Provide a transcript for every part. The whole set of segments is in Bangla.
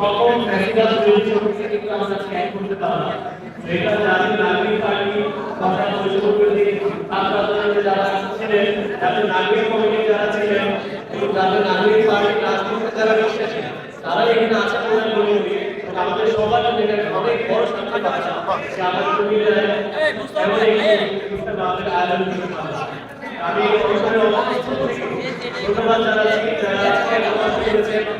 কখন ফ্যাসিবাদ শক্তি কিন্তু আমরা স্ক্যান করতে পারলাম এটা জাতীয় নাগরিক পার্টি কথা পরিচালনা করে দিয়ে যারা ছিলেন জাতীয় নাগরিক কমিটি যারা ছিলেন, এবং জাতীয় নাগরিক পার্টি রাজনীতিতে যারা বিশ্বাসী তারা এখানে বলে আমি মনে করি। আমাদের সবার জন্য অনেক বড় শান্তি পাচ্ছে যে আমাদের কুমিল্লায় এমন একটি আয়োজন করতে পারলাম আমি ধন্যবাদ জানাচ্ছি। যারা আজকে যারা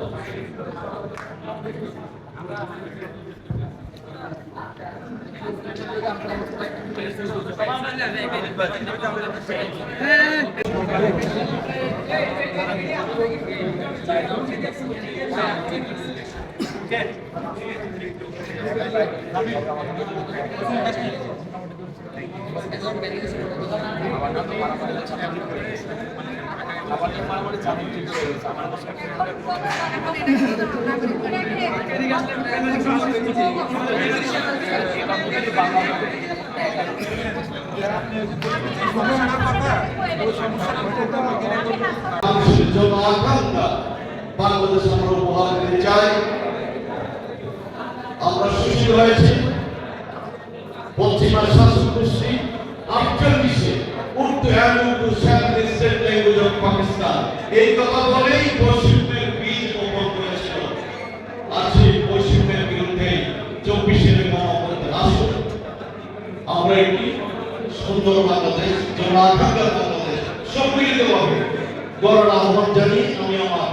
জন্য আকাঙ্ক্ষা বাংলাদেশ আমরা আমরা সুশীল হয়েছি পশ্চিমা শাসক গোষ্ঠী উর্দু অ্যান্ড উর্দু অফ পাকিস্তান এই কথা বলেই বৈষম্যের বীজ বপন করেছিল। আজ সেই বৈষম্যের বিরুদ্ধে চব্বিশের গণঅভ্যুত্থান আসুন আমরা একটি সুন্দর বাংলাদেশ জন আকাঙ্ক্ষার বাংলাদেশ সম্মিলিতভাবে গড়ার আহ্বান জানিয়ে আমি আমার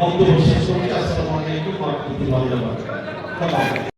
বক্তব্য শেষ করছি। আসসালামু আলাইকুম রাহমাতুল্লাহি